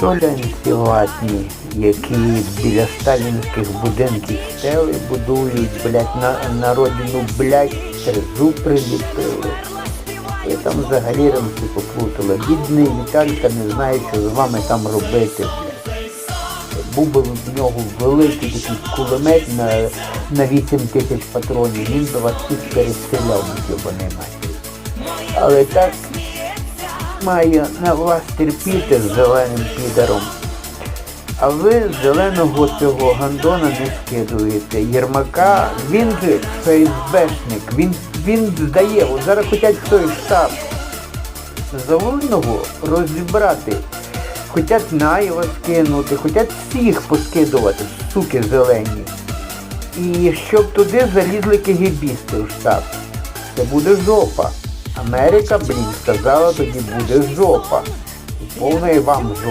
Шулянці ватні, які біля сталінських будинків стели будують, блядь, на, на родину, блядь, трезу приліпили. І там взагалі рамки поплутали. Бідний Віталька не знає, що з вами там робити. Був би в нього великий такий кулемет на, на 8 тисяч патронів, він би вас всіх перестріляв, йобаний мать. Але так має на вас терпіти з зеленим підаром. А ви зеленого цього гандона не скидуєте. Єрмака, він же ФСБшник, він, він здає, от зараз хочуть той штаб Завольного розібрати. Хотять Наєва скинути, хотять всіх поскидувати, суки зелені. І щоб туди залізли кегібісти в штаб. Це буде жопа. Америка, блін, сказала, тоді буде жопа. Повна і вам жопа.